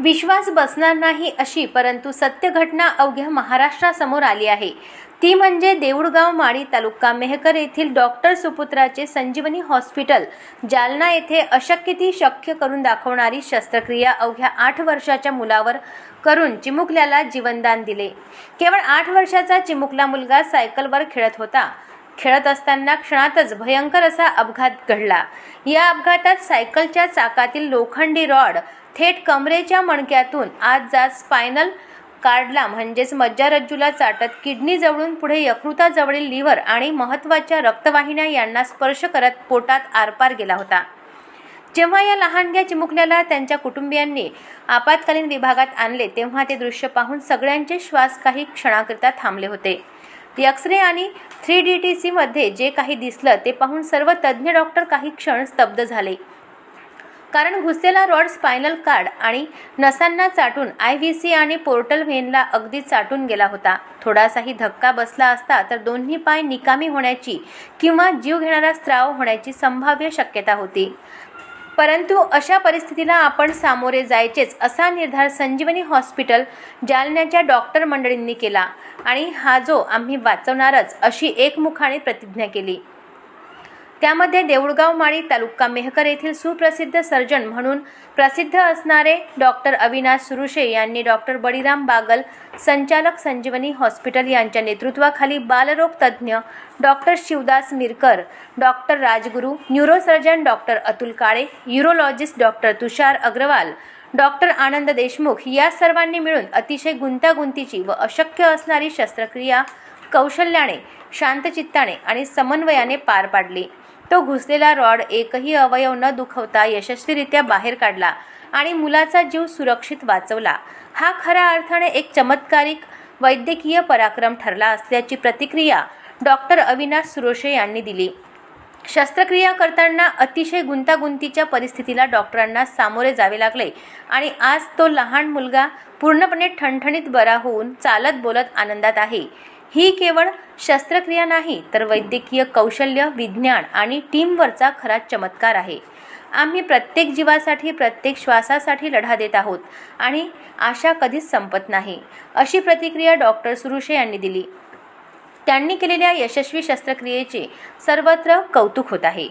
विश्वास बसणार नाही अशी परंतु सत्य घटना अवघ्या महाराष्ट्रासमोर आली आहे. ती म्हणजे देऊळगाव माळी तालुका मेहकर येथील डॉक्टर सुपुत्राचे संजीवनी हॉस्पिटल जालना येथे अशक्य ती शक्य करून दाखवणारी शस्त्रक्रिया अवघ्या आठ वर्षाच्या मुलावर करून चिमुकल्याला जीवनदान दिले. केवळ आठ वर्षाचा चिमुकला मुलगा सायकलवर खेळत होता. खेळत असताना क्षणातच भयंकर असा अपघात घडला. या अपघातात सायकलच्या चाकातील लोखंडी रॉड थेट कमरेच्या मणक्यातून आत जात स्पायनल कार्डला म्हणजेच मज्जारज्जूला चाटत किडनी जवळून पुढे यकृताजवळील लिव्हर आणि महत्त्वाच्या रक्तवाहिन्या यांना स्पर्श करत पोटात आरपार गेला होता. जेव्हा या लहानग्या चिमुकल्याला त्यांच्या कुटुंबियांनी आपत्कालीन विभागात आणले तेव्हा ते दृश्य पाहून सगळ्यांचे श्वास काही क्षणाकरिता थांबले होते. एक्स-रे आणि थ्री डी टी सीमध्ये जे काही दिसलं ते पाहून सर्व तज्ज्ञ डॉक्टर काही क्षण स्तब्ध झाले. कारण घुसलेला रॉड स्पायनल कार्ड आणि नसांना चाटून आय व्ही सी आणि पोर्टल व्हेनला अगदी चाटून गेला होता. थोडासाही धक्का बसला असता तर दोन्ही पाय निकामी होण्याची किंवा जीव घेणारा स्त्राव होण्याची संभाव्य शक्यता होती. परंतु अशा परिस्थितीला आपण सामोरे जायचेच असा निर्धार संजीवनी हॉस्पिटल जालन्याच्या डॉक्टर मंडळींनी केला. आणि हा जो आम्ही वाचवणारच अशी एकमुखाने प्रतिज्ञा केली. त्यामध्ये देऊळगाव माळी तालुका मेहकर येथील सुप्रसिद्ध सर्जन म्हणून प्रसिद्ध असणारे डॉक्टर अविनाश सुरुशे यांनी डॉक्टर बळीराम बागल संचालक संजीवनी हॉस्पिटल यांच्या नेतृत्वाखाली बालरोग तज्ज्ञ doctor Shivdas Mirkar doctor Rajguru neurosurgeon doctor Atul Kale urologist doctor Tushar Agarwal doctor Anand Deshmukh या सर्वांनी मिळून अतिशय गुंतागुंतीची व अशक्य असणारी शस्त्रक्रिया कौशल्याने शांतचित्ताने आणि समन्वयाने पार पाडली. तो घुसलेला रॉड एकही अवयव न दुखवता यशस्वीरित्या बाहेर काढला आणि मुलाचा जीव सुरक्षित वाचवला. हा खऱ्या अर्थाने एक चमत्कारिक वैद्यकीय पराक्रम ठरला असल्याची प्रतिक्रिया डॉक्टर अविनाश सुरोशे यांनी दिली. शस्त्रक्रिया करताना अतिशय गुंतागुंतीच्या परिस्थितीला डॉक्टरांना सामोरे जावे लागले आणि आज तो लहान मुलगा पूर्णपणे ठणठणीत बरा होऊन चालत बोलत आनंदात आहे. ही केवळ शस्त्रक्रिया नाही तर वैद्यकीय कौशल्य विज्ञान आणि टीमवरचा खरा चमत्कार आहे. आम्ही प्रत्येक जीवासाठी प्रत्येक श्वासासाठी लढा देत आहोत आणि आशा कधीच संपत नाही अशी प्रतिक्रिया डॉक्टर सुरुशे यांनी दिली. त्यांनी केलेल्या यशस्वी शस्त्रक्रियेचे सर्वत्र कौतुक होत आहे.